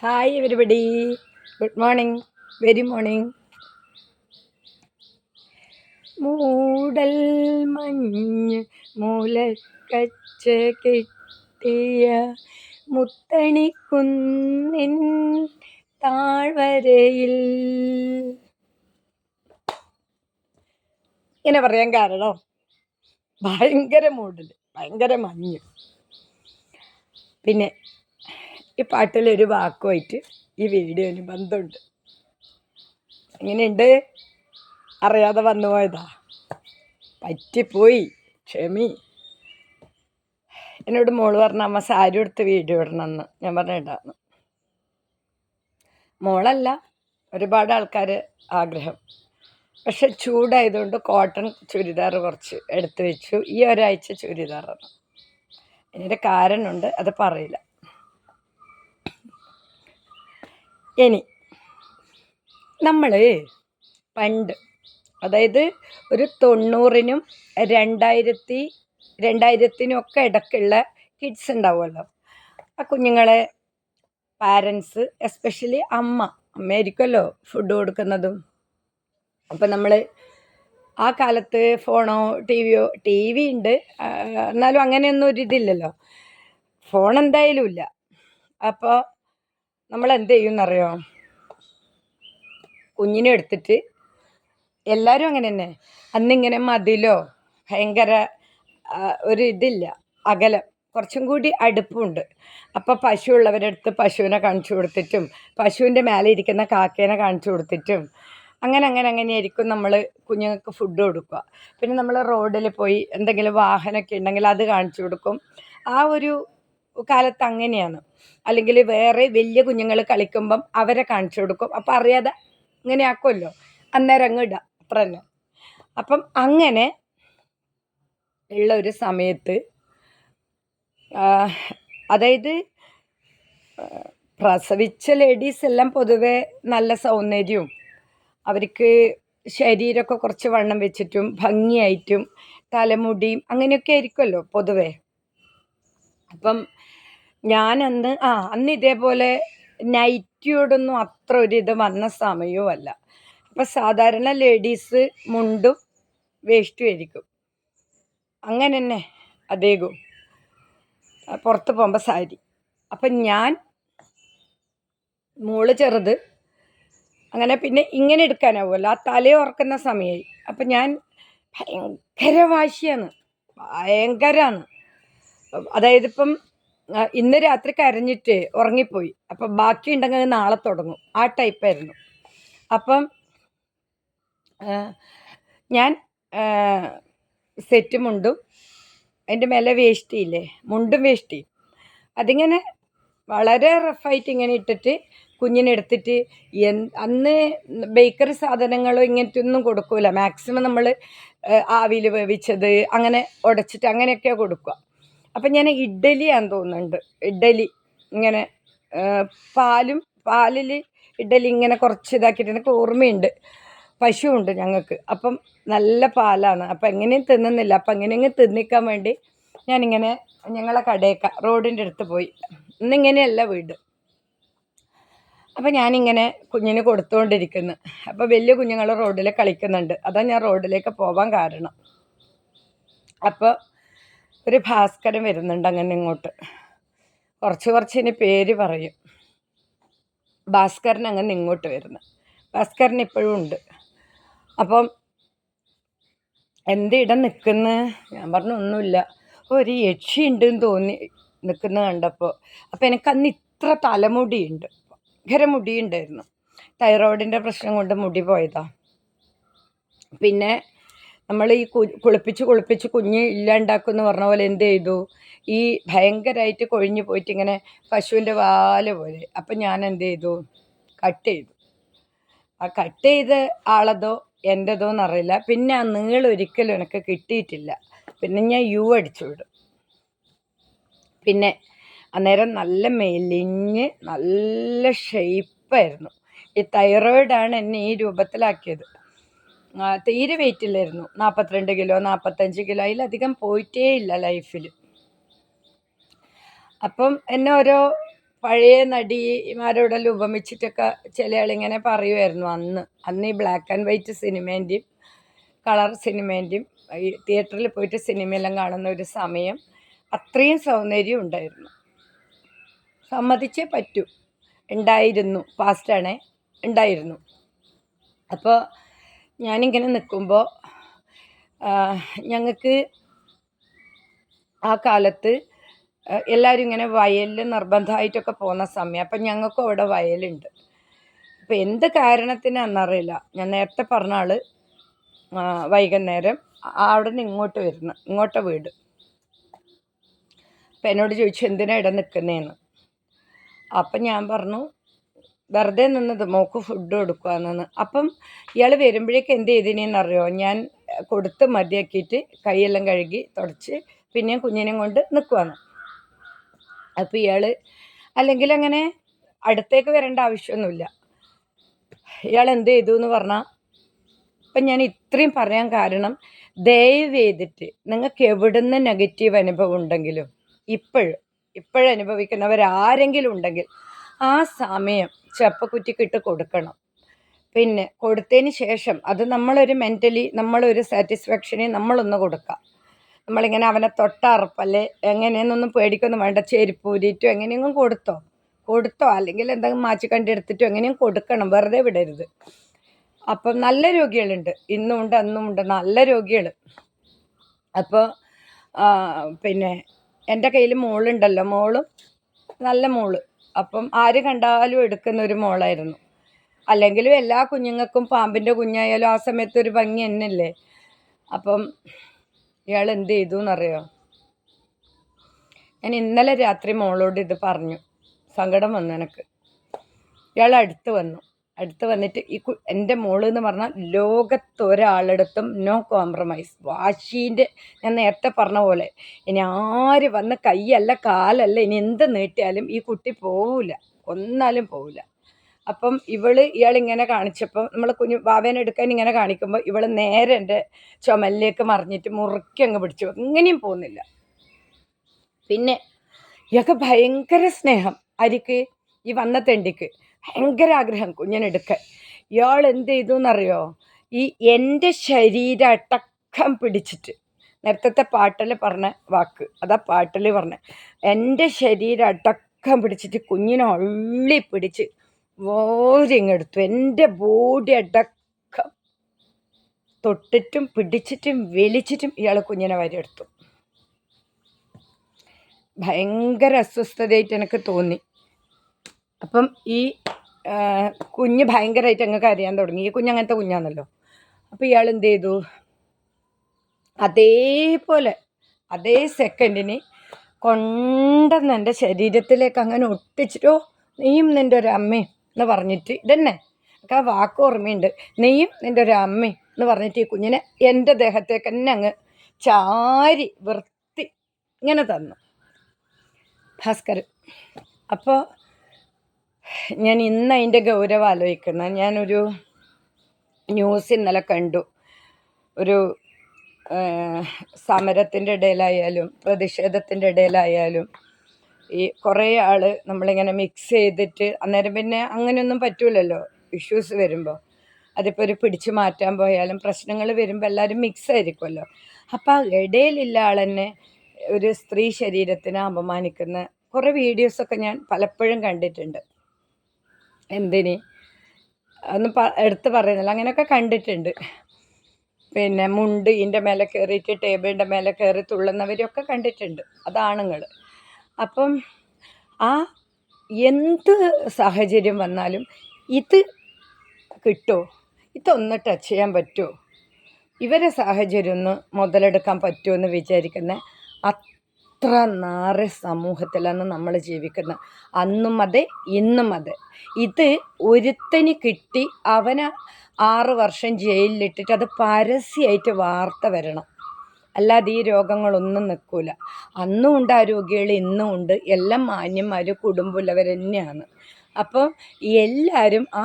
Hi everybody good morning very morning മൂടൽ മഞ്ഞ് മൂലക്കച്ച കിട്ടിയ മുത്തണിക്കുന്നിൻ താഴ്വരയിൽ. ഇങ്ങനെ പറയാൻ കാരണം ഭയങ്കര മൂടൽ ഭയങ്കര മഞ്ഞ്. പിന്നെ ഈ പാട്ടിലൊരു വാക്കുമായിട്ട് ഈ വീഡിയോന് ബന്ധമുണ്ട്. എങ്ങനെയുണ്ട് അറിയാതെ വന്നു പോയതാ. പറ്റിപ്പോയി. ക്ഷമി. എന്നോട് മോൾ പറഞ്ഞ അമ്മ സാരി എടുത്ത് വീഡിയോ ഇടണമെന്ന് ഞാൻ പറഞ്ഞിട്ടാണ് മോളല്ല. ഒരുപാട് ആൾക്കാർ ആഗ്രഹം. പക്ഷെ ചൂടായതുകൊണ്ട് കോട്ടൺ ചുരിദാർ കുറച്ച് എടുത്തു വെച്ചു. ഈ ഒരാഴ്ച ചുരിദാറാണ്. അതിന്റെ കാരണമുണ്ട്. അത് പറയില്ല. ഇനി നമ്മൾ പണ്ട് അതായത് ഒരു തൊണ്ണൂറിനും രണ്ടായിരത്തി രണ്ടായിരത്തിനും ഒക്കെ ഇടയ്ക്കുള്ള കിഡ്സ് ഉണ്ടാവുമല്ലോ. ആ കുഞ്ഞുങ്ങളെ പാരൻസ് എസ്പെഷ്യലി അമ്മ അമ്മയായിരിക്കുമല്ലോ ഫുഡ് കൊടുക്കുന്നതും. അപ്പം നമ്മൾ ആ കാലത്ത് ഫോണോ ടി വിയോ ടി വി ഉണ്ട് എന്നാലും അങ്ങനെയൊന്നും ഒരിതില്ലല്ലോ ഫോൺ എന്തായാലും ഇല്ല. അപ്പോൾ നമ്മൾ എന്ത് ചെയ്യുമെന്നറിയോ കുഞ്ഞിനെ എടുത്തിട്ട് എല്ലാവരും അങ്ങനെ തന്നെ അന്നിങ്ങനെ മതിലോ? ഭയങ്കര ഒരു ഇതില്ല. അകലം. കുറച്ചും കൂടി അടുപ്പുണ്ട്. അപ്പോൾ പശു ഉള്ളവരെടുത്ത് പശുവിനെ കാണിച്ചു കൊടുത്തിട്ടും പശുവിന്റെ മേലെ ഇരിക്കുന്ന കാക്കേനെ കാണിച്ചു കൊടുത്തിട്ടും അങ്ങനെ അങ്ങനെ അങ്ങനെയായിരിക്കും നമ്മൾ കുഞ്ഞുങ്ങൾക്ക് ഫുഡ് കൊടുക്കുക. പിന്നെ നമ്മൾ റോഡിൽ പോയി എന്തെങ്കിലും വാഹനമൊക്കെ ഉണ്ടെങ്കിൽ അത് കാണിച്ചു കൊടുക്കും. ആ ഒരു കാലത്ത് അങ്ങനെയാണ്. അല്ലെങ്കിൽ വേറെ വലിയ കുഞ്ഞുങ്ങൾ കളിക്കുമ്പം അവരെ കാണിച്ചു കൊടുക്കും. അപ്പം അറിയാതെ ഇങ്ങനെ ആക്കുമല്ലോ അന്നേരം അങ്ങ് ഇടാം. അത്ര തന്നെ. അപ്പം അങ്ങനെ ഉള്ള ഒരു സമയത്ത് അതായത് പ്രസവിച്ച ലേഡീസ് എല്ലാം പൊതുവെ നല്ല സൗന്ദര്യവും അവർക്ക് ശരീരമൊക്കെ കുറച്ച് വണ്ണം വെച്ചിട്ടും ഭംഗിയായിട്ടും തലമുടിയും അങ്ങനെയൊക്കെ ആയിരിക്കുമല്ലോ പൊതുവെ. അപ്പം ഞാൻ അന്ന് ആ അന്ന് ഇതേപോലെ നൈറ്റിയോടൊന്നും അത്ര ഒരു ഇത് വന്ന സമയവും അല്ല അപ്പം സാധാരണ ലേഡീസ് മുണ്ടും വേസ്റ്റും ആയിരിക്കും. അങ്ങനെ തന്നെ ആ, പുറത്ത് പോകുമ്പോൾ സാരി. അപ്പം ഞാൻ മോൾ ചെറുത്. അങ്ങനെ പിന്നെ ഇങ്ങനെ എടുക്കാനാവുമല്ലോ ആ തലയോർക്കുന്ന സമയമായി അപ്പം ഞാൻ ഭയങ്കര വാശിയാണ്. ഭയങ്കരമാണ് അതായത് ഇപ്പം ഇന്ന് രാത്രി കരഞ്ഞിട്ട് ഉറങ്ങിപ്പോയി. അപ്പം ബാക്കി ഉണ്ടെങ്കിൽ നാളെ തുടങ്ങും. ആ ടൈപ്പായിരുന്നു അപ്പം ഞാൻ സെറ്റ് മുണ്ടും അതിന്റെ മേലെ വേഷ്ടി ഇല്ലേ? മുണ്ടും വേഷ്ടിയും അതിങ്ങനെ വളരെ റഫായിട്ട് ഇങ്ങനെ ഇട്ടിട്ട് കുഞ്ഞിനെടുത്തിട്ട് എൻ അന്ന് ബേക്കറി സാധനങ്ങളോ ഇങ്ങനത്തെ ഒന്നും കൊടുക്കൂല. മാക്സിമം നമ്മൾ ആവിയിൽ വേവിച്ചത് അങ്ങനെ ഉടച്ചിട്ട് അങ്ങനെയൊക്കെയാണ് കൊടുക്കുക. അപ്പം ഞാൻ ഇഡ്ഡലിയാന്ന് തോന്നുന്നുണ്ട്. ഇഡ്ഡലി ഇങ്ങനെ പാലും പാലിൽ ഇഡ്ഡലി ഇങ്ങനെ കുറച്ച് ഇതാക്കിയിട്ട് എനിക്ക് ഓർമ്മയുണ്ട്. പശുവുണ്ട് ഞങ്ങൾക്ക്. അപ്പം നല്ല പാലാണ്. അപ്പം എങ്ങനെയും തിന്നുന്നില്ല. അപ്പം എങ്ങനെയെങ്കിലും തിന്നിക്കാൻ വേണ്ടി ഞാനിങ്ങനെ ഞങ്ങളെ കടയേക്ക റോഡിന്റെ അടുത്ത് പോയി. ഇന്നിങ്ങനെയല്ല വീട്. അപ്പം ഞാനിങ്ങനെ കുഞ്ഞിന് കൊടുത്തുകൊണ്ടിരിക്കുന്നു അപ്പോൾ വലിയ കുഞ്ഞുങ്ങൾ റോഡിൽ കളിക്കുന്നുണ്ട്. അതാ ഞാൻ റോഡിലേക്ക് പോവാൻ കാരണം. അപ്പോൾ ഒരു ഭാസ്കരൻ വരുന്നുണ്ട് അങ്ങനെ ഇങ്ങോട്ട്. കുറച്ച് കുറച്ച് ഇനി പേര് പറയും. ഭാസ്കരൻ അങ്ങനെ ഇങ്ങോട്ട് വരുന്നു. ഭാസ്കരൻ ഇപ്പോഴും ഉണ്ട്. അപ്പം എന്ത് ഇടം നിൽക്കുന്ന? ഞാൻ പറഞ്ഞു ഒന്നുമില്ല. ഒരു യക്ഷി ഉണ്ടെന്ന് തോന്നി നിൽക്കുന്ന കണ്ടപ്പോൾ. അപ്പം എനിക്ക് അന്ന് ഇത്ര തലമുടിയുണ്ട്. ഭയങ്കര മുടിയുണ്ടായിരുന്നു. തൈറോയിഡിന്റെ പ്രശ്നം കൊണ്ട് മുടി പോയതാ. പിന്നെ നമ്മൾ ഈ കു കുളിപ്പിച്ച് കുളിപ്പിച്ച് കുഞ്ഞ് ഇല്ലാണ്ടാക്കും എന്ന് പറഞ്ഞ പോലെ എന്ത് ചെയ്തു? ഈ ഭയങ്കരമായിട്ട് കൊഴിഞ്ഞു പോയിട്ട് ഇങ്ങനെ പശുവിന്റെ വാല പോലെ. അപ്പം ഞാൻ എന്ത് ചെയ്തു? കട്ട് ചെയ്തു. ആ കട്ട് ചെയ്ത ആളതോ എന്റെതോ എന്നറിയില്ല പിന്നെ ആ നീളം ഒരിക്കലും എനിക്ക് കിട്ടിയിട്ടില്ല. പിന്നെ ഞാൻ യു അടിച്ചു വിടും. പിന്നെ അന്നേരം നല്ല മെലിഞ്ഞ് നല്ല ഷെയ്പ്പായിരുന്നു ഈ തൈറോയിഡാണ് എന്നെ ഈ രൂപത്തിലാക്കിയത്. തീരെ വെയിറ്റ് ഇല്ലായിരുന്നു. നാൽപ്പത്തിരണ്ട് കിലോ നാൽപ്പത്തഞ്ച് കിലോ അതിലധികം പോയിട്ടേ ഇല്ല ലൈഫിൽ അപ്പം എന്നെ ഓരോ പഴയ നടിമാരോടെല്ലാം ഉപമിച്ചിട്ടൊക്കെ ചില ആളിങ്ങനെ പറയുമായിരുന്നു അന്ന്. അന്ന് ഈ ബ്ലാക്ക് ആൻഡ് വൈറ്റ് സിനിമേന്റെയും കളർ സിനിമേന്റെയും ഈ തിയേറ്ററിൽ പോയിട്ട് സിനിമയെല്ലാം കാണുന്ന ഒരു സമയം അത്രയും സൗന്ദര്യം ഉണ്ടായിരുന്നു. സമ്മതിച്ചേ പറ്റൂ. ഉണ്ടായിരുന്നു. പാസ്റ്റാണേ ഉണ്ടായിരുന്നു. അപ്പോൾ ഞാനിങ്ങനെ നിൽക്കുമ്പോൾ ഞങ്ങൾക്ക് ആ കാലത്ത് എല്ലാവരും ഇങ്ങനെ വയലിൽ നിർബന്ധമായിട്ടൊക്കെ പോകുന്ന സമയം അപ്പം ഞങ്ങൾക്കും അവിടെ വയലുണ്ട്. അപ്പം എന്ത് കാരണത്തിനാണെന്നറിയില്ല ഞാൻ നേരത്തെ പറഞ്ഞ ആൾ വൈകുന്നേരം അവിടെ നിന്ന് ഇങ്ങോട്ട് വരുന്നു ഇങ്ങോട്ട് വീട്. അപ്പം എന്നോട് ചോദിച്ചു എന്തിനാണ് ഇവിടെ നിൽക്കുന്നതെന്ന് അപ്പം ഞാൻ പറഞ്ഞു വെറുതെ നിന്നത് മോക്ക് ഫുഡ് കൊടുക്കുകയെന്നു അപ്പം ഇയാൾ വരുമ്പോഴേക്ക് എന്ത് ചെയ്തിനെന്നറിയോ? ഞാൻ കൊടുത്ത് മതിയാക്കിയിട്ട് കൈയെല്ലാം കഴുകി തുടച്ച് പിന്നെയും കുഞ്ഞിനെയും കൊണ്ട് നിൽക്കുവാണ് അപ്പോൾ ഇയാൾ അല്ലെങ്കിൽ അങ്ങനെ അടുത്തേക്ക് വരേണ്ട ആവശ്യമൊന്നുമില്ല. ഇയാൾ എന്ത് ചെയ്തു എന്ന് പറഞ്ഞാൽ ഇപ്പം ഞാൻ ഇത്രയും പറയാൻ കാരണം ദയവ് ചെയ്തിട്ട് നിങ്ങൾക്ക് എവിടുന്ന് നെഗറ്റീവ് അനുഭവം ഉണ്ടെങ്കിലും ഇപ്പോഴും ഇപ്പോഴനുഭവിക്കുന്നവരാരെങ്കിലും ഉണ്ടെങ്കിൽ ആ സമയം ചെപ്പക്കുറ്റിക്കിട്ട് കൊടുക്കണം പിന്നെ കൊടുത്തതിന് ശേഷം അത് നമ്മളൊരു മെന്റലി നമ്മളൊരു സാറ്റിസ്ഫാക്ഷന് നമ്മളൊന്ന് കൊടുക്കാം. നമ്മളിങ്ങനെ അവനെ തൊട്ടറപ്പല്ലേ എങ്ങനെയെന്നൊന്നും പേടിക്കൊന്നും വേണ്ട. ചെരുപ്പ് ഊരിയിട്ടോ എങ്ങനെയെങ്കിലും കൊടുത്തോ. കൊടുത്തോ. അല്ലെങ്കിൽ എന്തെങ്കിലും മാച്ച് കണ്ടെടുത്തിട്ടോ എങ്ങനെയും കൊടുക്കണം. വെറുതെ വിടരുത്. അപ്പം നല്ല രോഗികളുണ്ട്. ഇന്നുമുണ്ട് അന്നുമുണ്ട്. നല്ല രോഗികൾ അപ്പോൾ പിന്നെ എന്റെ കയ്യിൽ മോളുണ്ടല്ലോ. മോളും നല്ല മോൾ. അപ്പം ആര് കണ്ടാലും എടുക്കുന്ന ഒരു മോളായിരുന്നു. അല്ലെങ്കിലും എല്ലാ കുഞ്ഞുങ്ങൾക്കും പാമ്പിന്റെ കുഞ്ഞായാലും ആ സമയത്ത് ഒരു ഭംഗി തന്നെയല്ലേ? അപ്പം ഇയാൾ എന്ത് ചെയ്തു എന്നറിയോ ഞാൻ ഇന്നലെ രാത്രി മോളോട് ഇത് പറഞ്ഞു. സങ്കടം വന്നു എനിക്ക്. ഇയാൾ അടുത്ത് വന്നു. അടുത്ത് വന്നിട്ട് ഈ കു എന്റെ മോൾ എന്ന് പറഞ്ഞാൽ ലോകത്തൊരാളെടുത്തും നോ കോംപ്രമൈസ് വാശീന്റെ ഞാൻ നേരത്തെ പറഞ്ഞ പോലെ ഇനി ആര് വന്ന് കൈയല്ല കാലല്ല ഇനി എന്ത് നീട്ടിയാലും ഈ കുട്ടി പോവില്ല ഒന്നാലും പോവില്ല അപ്പം ഇവൾ ഇയാളിങ്ങനെ കാണിച്ചപ്പോൾ നമ്മൾ കുഞ്ഞു വാവേനെ എടുക്കാൻ ഇങ്ങനെ കാണിക്കുമ്പോൾ ഇവൾ നേരെ എന്റെ ചുമലിലേക്ക് മറിഞ്ഞിട്ട് മുറുക്കി അങ്ങ് പിടിച്ചു. എങ്ങനെയും പോകുന്നില്ല. പിന്നെ ഇയാൾക്ക് ഭയങ്കര സ്നേഹം. അരിക്ക് ഈ വന്ന തെണ്ടിക്ക്. ഭയങ്കര ആഗ്രഹം കുഞ്ഞിനെടുക്കാൻ. ഇയാൾ എന്ത് ചെയ്തു എന്നറിയോ ഈ എന്റെ ശരീരം അടക്കം പിടിച്ചിട്ട്. നേരത്തെ പാട്ടിൽ പറഞ്ഞ വാക്ക്. അതാ പാട്ടിൽ പറഞ്ഞ. എന്റെ ശരീരം അടക്കം പിടിച്ചിട്ട് കുഞ്ഞിനെ ഉള്ളി പിടിച്ച് ഓരിങ്ങെടുത്തു എന്റെ ബോഡി അടക്കം തൊട്ടിട്ടും പിടിച്ചിട്ടും വലിച്ചിട്ടും ഇയാൾ കുഞ്ഞിനെ വരെടുത്തു ഭയങ്കര അസ്വസ്ഥതയായിട്ട് എനിക്ക് തോന്നി. അപ്പം ഈ കുഞ്ഞ് ഭയങ്കരമായിട്ട് അങ്ങ് കരയാൻ തുടങ്ങി. ഈ കുഞ്ഞ് അങ്ങനത്തെ കുഞ്ഞാണല്ലോ അപ്പോൾ ഇയാൾ എന്ത് ചെയ്തു? അതേപോലെ അതേ സെക്കൻഡിന് കൊണ്ടെന്ന് എന്റെ ശരീരത്തിലേക്ക് അങ്ങനെ ഒട്ടിച്ചിട്ടോ നീയും നിന്റെ ഒരു അമ്മയും എന്ന് പറഞ്ഞിട്ട് ഇതന്നെ. എനിക്ക് ആ വാക്ക് ഓർമ്മയുണ്ട്. നീയും നിന്റെ ഒരു അമ്മയും എന്ന് പറഞ്ഞിട്ട് ഈ കുഞ്ഞിനെ എന്റെ ദേഹത്തേക്ക് തന്നെ അങ്ങ് ചാരി വൃത്തി ഇങ്ങനെ തന്നു. ഭാസ്കർ. അപ്പോൾ ഞാൻ ഇന്ന് അതിന്റെ ഗൗരവം ആലോചിക്കുന്നത് ഞാനൊരു ന്യൂസ് ഇന്നലെ കണ്ടു. ഒരു സമരത്തിന്റെ ഇടയിലായാലും പ്രതിഷേധത്തിന്റെ ഇടയിലായാലും ഈ കുറേ ആൾ നമ്മളിങ്ങനെ മിക്സ് ചെയ്തിട്ട് അന്നേരം പിന്നെ അങ്ങനെയൊന്നും പറ്റൂലല്ലോ ഇഷ്യൂസ് വരുമ്പോൾ അതിപ്പോൾ ഒരു പിടിച്ചു മാറ്റാൻ പോയാലും പ്രശ്നങ്ങൾ വരുമ്പോൾ എല്ലാവരും മിക്സ് ആയിരിക്കുമല്ലോ. അപ്പോൾ ആ ഇടയിലുള്ള ആൾ തന്നെ ഒരു സ്ത്രീ ശരീരത്തിനെ അപമാനിക്കുന്ന കുറേ വീഡിയോസൊക്കെ ഞാൻ പലപ്പോഴും കണ്ടിട്ടുണ്ട്. എന്തിന്? ഒന്നും പ എടുത്ത് പറയുന്നില്ല. അങ്ങനെയൊക്കെ കണ്ടിട്ടുണ്ട്. പിന്നെ മുണ്ട് ഇതിന്റെ മേലെ കയറിയിട്ട് ടേബിളിന്റെ മേലെ കയറി തുള്ളുന്നവരെയൊക്കെ കണ്ടിട്ടുണ്ട്. അതാണുങ്ങൾ അപ്പം ആ എന്ത് സാഹചര്യം വന്നാലും ഇത് കിട്ടുമോ ഇതൊന്ന് ടച്ച് ചെയ്യാൻ പറ്റുമോ ഇവരെ സാഹചര്യം ഒന്ന് മുതലെടുക്കാൻ പറ്റുമോ എന്ന് വിചാരിക്കുന്ന അത്ര നാറ് സമൂഹത്തിലാണ് നമ്മൾ ജീവിക്കുന്നത് അന്നും അതെ ഇന്നും അതെ. ഇത് ഒരുത്തന് കിട്ടി അവനെ ആറ് വർഷം ജയിലിലിട്ടിട്ട് അത് പരസ്യമായിട്ട് വാർത്ത വരണം. അല്ലാതെ ഈ രോഗങ്ങളൊന്നും നിൽക്കില്ല അന്നും ഉണ്ട് ആ രോഗികൾ ഇന്നും ഉണ്ട്. എല്ലാം മാന്യന്മാർ കുടുംബമുള്ളവർ തന്നെയാണ് അപ്പം എല്ലാവരും ആ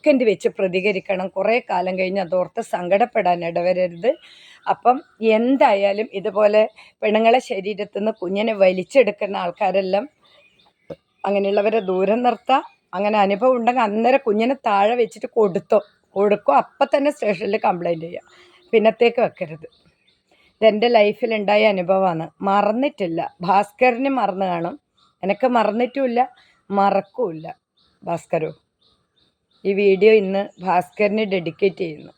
സെക്കൻഡ് വെച്ച് പ്രതികരിക്കണം. കുറേ കാലം കഴിഞ്ഞ് അതോർത്ത് സങ്കടപ്പെടാൻ ഇടവരരുത്. അപ്പം എന്തായാലും ഇതുപോലെ പെണ്ണുങ്ങളെ ശരീരത്തിൽ നിന്ന് കുഞ്ഞിനെ വലിച്ചെടുക്കുന്ന ആൾക്കാരെല്ലാം അങ്ങനെയുള്ളവരെ ദൂരം നിർത്താം. അങ്ങനെ അനുഭവം ഉണ്ടെങ്കിൽ അന്നേരം കുഞ്ഞിനെ താഴെ വെച്ചിട്ട് കൊടുത്തോ. കൊടുക്കോ. അപ്പം തന്നെ സ്റ്റേഷനിൽ കംപ്ലൈന്റ് ചെയ്യാം. പിന്നത്തേക്ക് വെക്കരുത്. ഇതെന്റെ ലൈഫിലുണ്ടായ അനുഭവമാണ്. മറന്നിട്ടില്ല. ഭാസ്കരന് മറന്നു കാണും. എനിക്ക് മറന്നിട്ടുമില്ല മറക്കുമില്ല ഭാസ്കരോ? ഈ വീഡിയോ ഇന്ന് ഭാസ്കരന് ഡെഡിക്കേറ്റ് ചെയ്യുന്നു.